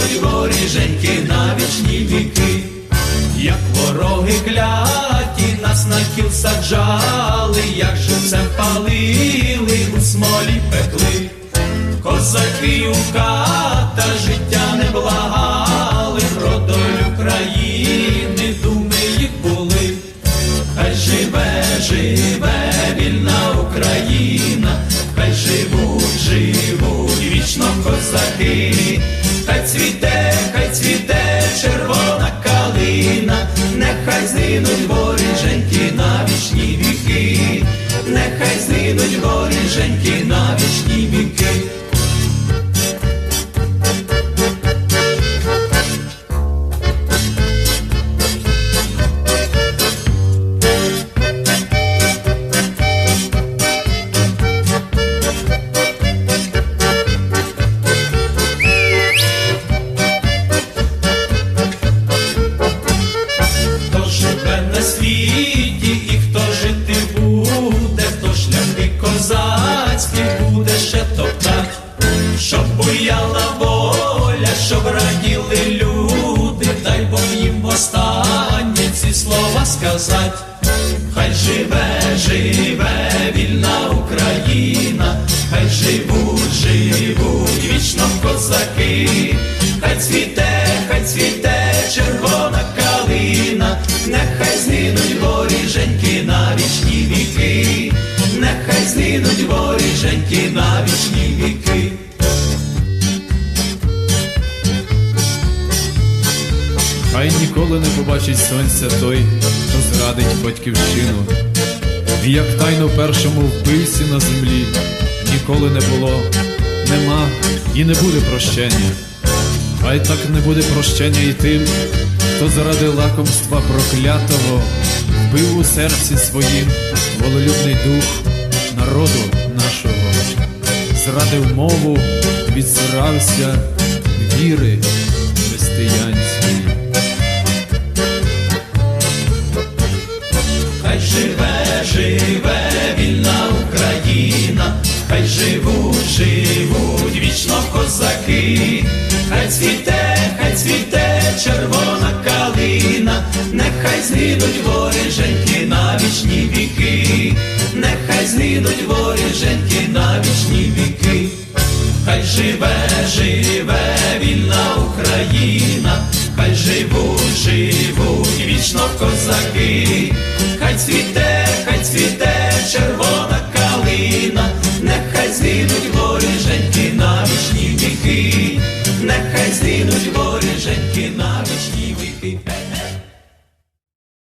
нехай воріженьки на вічні віки. Як вороги кляті нас на кіл саджали, як живцем палили, у смолі пекли, козаки у ката життя не благали, про долю країни думи їх були, хай живе, живе вільна Україна, хай живуть, живуть вічно козаки, хай цвіте, хай цвіте червона калина, нехай згинуть воріженьки на вічні віки, нехай згинуть воріженьки на ще топтать, щоб буяла воля, щоб раділи люди, дай Бог їм останні ці слова сказать. Хай живе, живе вільна Україна, хай живуть, живуть вічно козаки, хай цвіте, згинуть воріженьки на вічні віки. Хай ніколи не побачить сонця той, хто зрадить батьківщину. І як тайно першому вбивці на землі ніколи не було, нема і не буде прощення. Хай так не буде прощення і тим, хто заради лакомства проклятого вбив у серці своїм волелюбний дух народу нашого, зрадив мову, відсирався віри християнської. Хай живе, живе вільна Україна, хай живуть, живуть вічно козаки, хай цвіте, хай цвіте червона калина, нехай згинуть воріженьки на вічні віки, згинуть воріженьки на вічні віки. Хай живе, живе вільна Україна, хай живуть, живуть вічно козаки, хай цвіте,